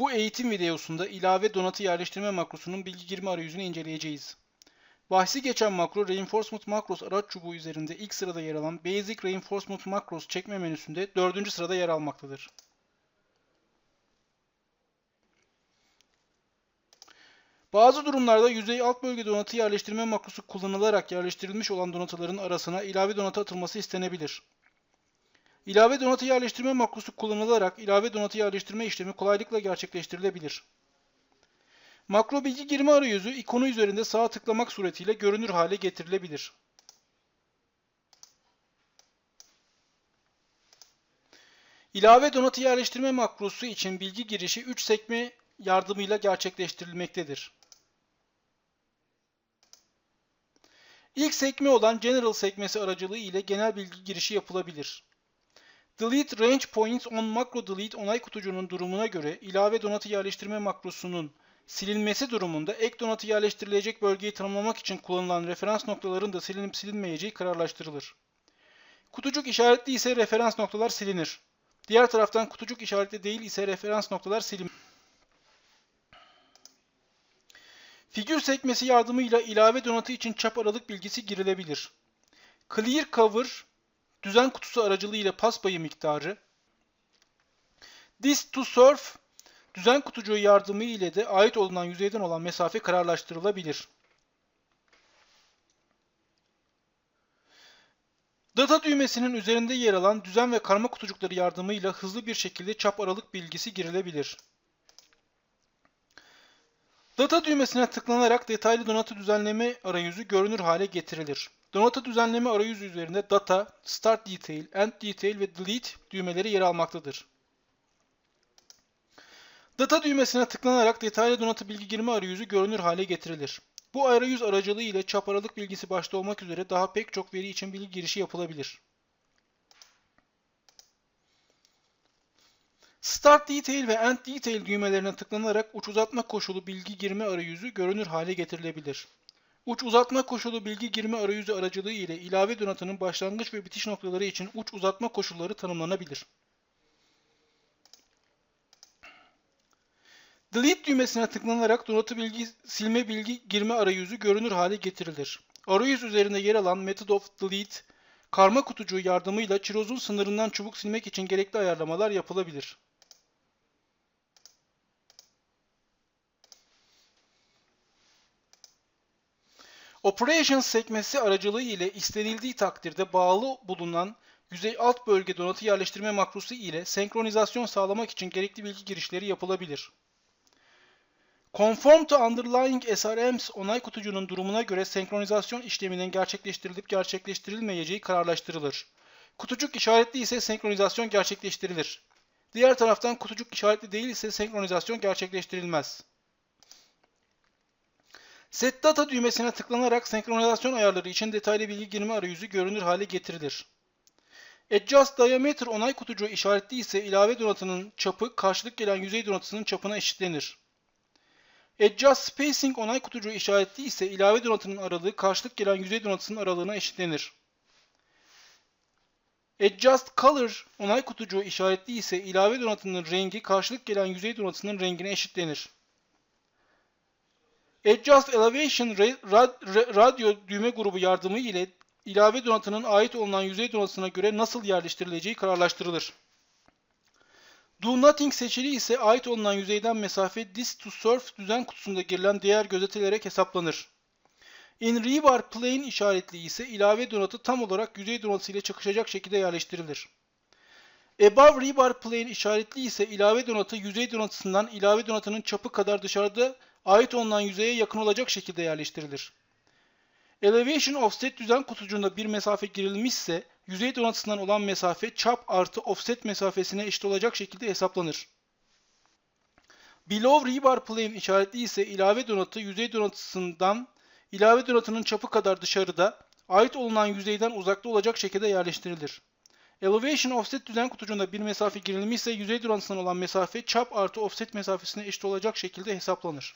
Bu eğitim videosunda ilave donatı yerleştirme makrosunun bilgi girme arayüzünü inceleyeceğiz. Bahsi geçen makro Reinforcement Macros araç çubuğu üzerinde ilk sırada yer alan Basic Reinforcement Macros çekme menüsünde dördüncü sırada yer almaktadır. Bazı durumlarda yüzey alt bölge donatı yerleştirme makrosu kullanılarak yerleştirilmiş olan donatıların arasına ilave donatı atılması istenebilir. İlave donatı yerleştirme makrosu kullanılarak ilave donatı yerleştirme işlemi kolaylıkla gerçekleştirilebilir. Makro bilgi girme arayüzü ikonu üzerinde sağa tıklamak suretiyle görünür hale getirilebilir. İlave donatı yerleştirme makrosu için bilgi girişi 3 sekme yardımıyla gerçekleştirilmektedir. İlk sekme olan General sekmesi aracılığı ile genel bilgi girişi yapılabilir. Delete range points on macro delete onay kutucuğunun durumuna göre ilave donatı yerleştirme makrosunun silinmesi durumunda ek donatı yerleştirilecek bölgeyi tanımlamak için kullanılan referans noktaların da silinip silinmeyeceği kararlaştırılır. Kutucuk işaretli ise referans noktalar silinir. Diğer taraftan kutucuk işaretli değil ise referans noktalar silinir. Figür sekmesi yardımıyla ilave donatı için çap aralık bilgisi girilebilir. Clear cover düzen kutusu aracılığıyla pas payı miktarı, This to surf düzen kutucuğu yardımı ile de ait olunan yüzeyden olan mesafe kararlaştırılabilir. Data düğmesinin üzerinde yer alan düzen ve karma kutucukları yardımıyla hızlı bir şekilde çap aralık bilgisi girilebilir. Data düğmesine tıklanarak detaylı donatı düzenleme arayüzü görünür hale getirilir. Donatı düzenleme arayüzü üzerinde Data, Start Detail, End Detail ve Delete düğmeleri yer almaktadır. Data düğmesine tıklanarak detaylı donatı bilgi girme arayüzü görünür hale getirilir. Bu arayüz aracılığı ile çap aralık bilgisi başta olmak üzere daha pek çok veri için bilgi girişi yapılabilir. Start Detail ve End Detail düğmelerine tıklanarak uç uzatma koşulu bilgi girme arayüzü görünür hale getirilebilir. Uç uzatma koşulu bilgi girme arayüzü aracılığı ile ilave donatının başlangıç ve bitiş noktaları için uç uzatma koşulları tanımlanabilir. Delete düğmesine tıklanarak donatı bilgi silme bilgi girme arayüzü görünür hale getirilir. Arayüz üzerinde yer alan Method of Delete karma kutucuğu yardımıyla çirozun sınırından çubuk silmek için gerekli ayarlamalar yapılabilir. Operations sekmesi aracılığı ile istenildiği takdirde bağlı bulunan yüzey alt bölge donatı yerleştirme makrosu ile senkronizasyon sağlamak için gerekli bilgi girişleri yapılabilir. Conform to underlying SRMs onay kutucuğunun durumuna göre senkronizasyon işleminin gerçekleştirilip gerçekleştirilmeyeceği kararlaştırılır. Kutucuk işaretli ise senkronizasyon gerçekleştirilir. Diğer taraftan kutucuk işaretli değil ise senkronizasyon gerçekleştirilmez. Set Data düğmesine tıklanarak senkronizasyon ayarları için detaylı bilgi girme arayüzü görünür hale getirilir. Adjust Diameter onay kutucuğu işaretli ise ilave donatının çapı karşılık gelen yüzey donatısının çapına eşitlenir. Adjust Spacing onay kutucuğu işaretli ise ilave donatının aralığı karşılık gelen yüzey donatısının aralığına eşitlenir. Adjust Color onay kutucuğu işaretli ise ilave donatının rengi karşılık gelen yüzey donatısının rengine eşitlenir. Adjust Elevation radyo düğme grubu yardımı ile ilave donatının ait olunan yüzey donatısına göre nasıl yerleştirileceği kararlaştırılır. Do Nothing seçili ise ait olunan yüzeyden mesafe This to Surf düzen kutusunda girilen değer gözetilerek hesaplanır. In Rebar Plane işaretli ise ilave donatı tam olarak yüzey donatısı ile çakışacak şekilde yerleştirilir. Above Rebar Plane işaretli ise ilave donatı yüzey donatısından ilave donatının çapı kadar dışarıda ait olunan yüzeye yakın olacak şekilde yerleştirilir. Elevation Offset düzen kutucuğunda bir mesafe girilmişse yüzey donatısından olan mesafe çap artı offset mesafesine eşit olacak şekilde hesaplanır. Below Rebar Plane işaretli ise ilave donatı yüzey donatısından ilave donatının çapı kadar dışarıda ait olunan yüzeyden uzakta olacak şekilde yerleştirilir. Elevation Offset düzen kutucuğunda bir mesafe girilmişse yüzey donatısından olan mesafe çap artı offset mesafesine eşit olacak şekilde hesaplanır.